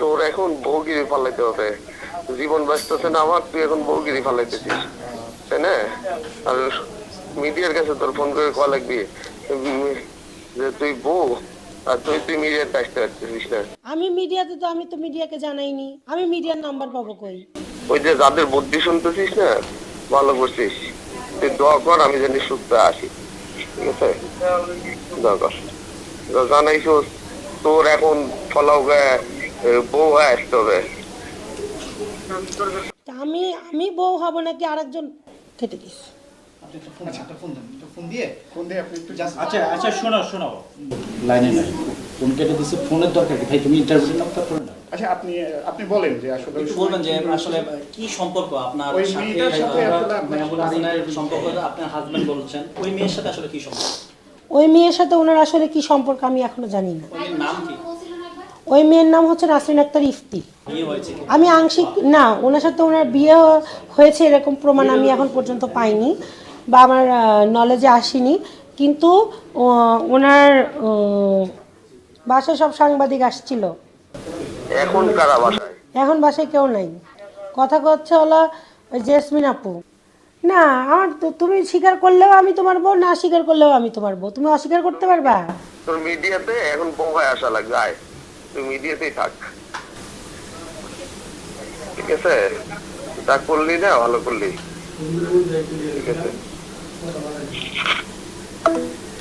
তোর এখন বউগিরি ফালাইতে হবে জীবন ব্যস্ত আছে না আমার তুই এখন বউগিরি ফালাইতেছিস। তাই না? আর মিডিয়ার কাছে তোর ফোন করে কল লাগবি। যে তুই বউ আর তুই তুই মিডিয়ার কাজটা করতেছিস না। আমি মিডিয়াতে তো আমি তো মিডিয়াকে জানাইনি। আমি মিডিয়ার নাম্বার পাবো কই? ওই যে যাদের বুদ্ধি শুনতেছিস না ভালো করছিস। তুই দোয়া কর আমি জানি সুস্থ আসি ঠিক আছে? দোয়া কর। তো জানাইছো তোর এখন ফলাও গায়ে বউ আসতে হবে। আমি আমি বউ হব নাকি আরেকজন কেটে দিস। আপনি একটা ফোন একটা ফোন দেন একটা ফোন দিয়ে ফোন দিয়ে আপনি একটু জাস্ট আচ্ছা আচ্ছা শোনো শোনো লাইনে নাই ফোন কেটে দিচ্ছে ফোনের দরকার কি? ভাই তুমি ইন্টারভিউ নাও তারপরে নাও। আচ্ছা আপনি আপনি বলেন যে আসলে ওই বলবেন যে আসলে কি সম্পর্ক? আপনার সাথে মেয়েটার সাথে আসলে আপনার সম্পর্ক আপনার হাজবেন্ড বলছেন ওই মেয়ের সাথে আসলে কি সম্পর্ক? ওই মেয়ের সাথে ওনার আসলে কি সম্পর্ক আমি এখনও জানি না। নাম কি? ওই মেয়ের নাম হচ্ছে নাসরিন আক্তার ইফতি। আমি আংশিক না ওনার সাথে ওনার বিয়ে হয়েছে এরকম প্রমাণ আমি এখন পর্যন্ত পাইনি বা আমার নলেজে আসেনি। কিন্তু ওনার বাসায় সব সাংবাদিক আসছিল। এখন কারা বাসায়? এখন বাসায় কেউ নাই। কথা হচ্ছে হলো ওই জেসমিন আপু। না আমার তো তুমি স্বীকার করলেও আমি তোমার বউ না স্বীকার করলেও আমি তোমার বউ। তুমি অস্বীকার করতে পারবা? তোর মিডিয়াতে এখন বউ হয়ে আসা লাগবে? আয়। তুই মিডিয়াতেই থাক। ঠিক আছে? তা করলি না ভালো করলি। ঠিক আছে?